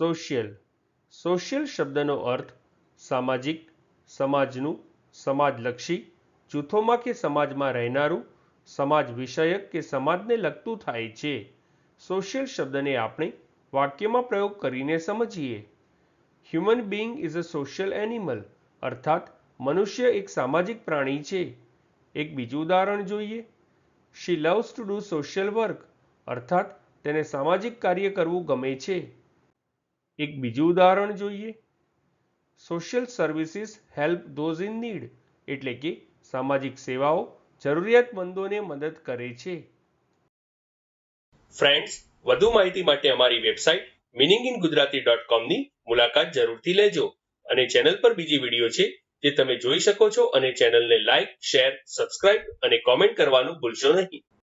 Social. Social શબ્દનો અર્થ સામાજિક, સમાજનું, સમાજલક્ષી, જૂથોમાં કે સમાજમાં રહેનારું, સમાજ વિષયક કે સમાજને લગતું થાય છે. સોશિયલ શબ્દને આપણે વાક્યમાં પ્રયોગ કરીને સમજીએ. Human being is a social animal, અર્થાત મનુષ્ય એક સામાજિક પ્રાણી છે. એક બીજું ઉદાહરણ જોઈએ. She loves to do social work, અર્થાત તેને સામાજિક કાર્ય કરવું ગમે છે. એક બીજું ઉદાહરણ જોઈએ. Social services help those in need એટલે કે સામાજિક સેવાઓ જરૂરિયાતમંદોને મદદ કરે છે. ફ્રેન્ડ્સ વધુ માહિતી માટે અમારી website meaning in Gujarati dot કોમની મુલાકાત જરૂરથી લેજો અને ચેનલ પર બીજી વીડિયો છે જે તમે જોઈ શકો છો અને ચેનલને લાઇક શેર સબસ્ક્રાઇબ અને કોમેન્ટ કરવાનું ભૂલશો નહીં.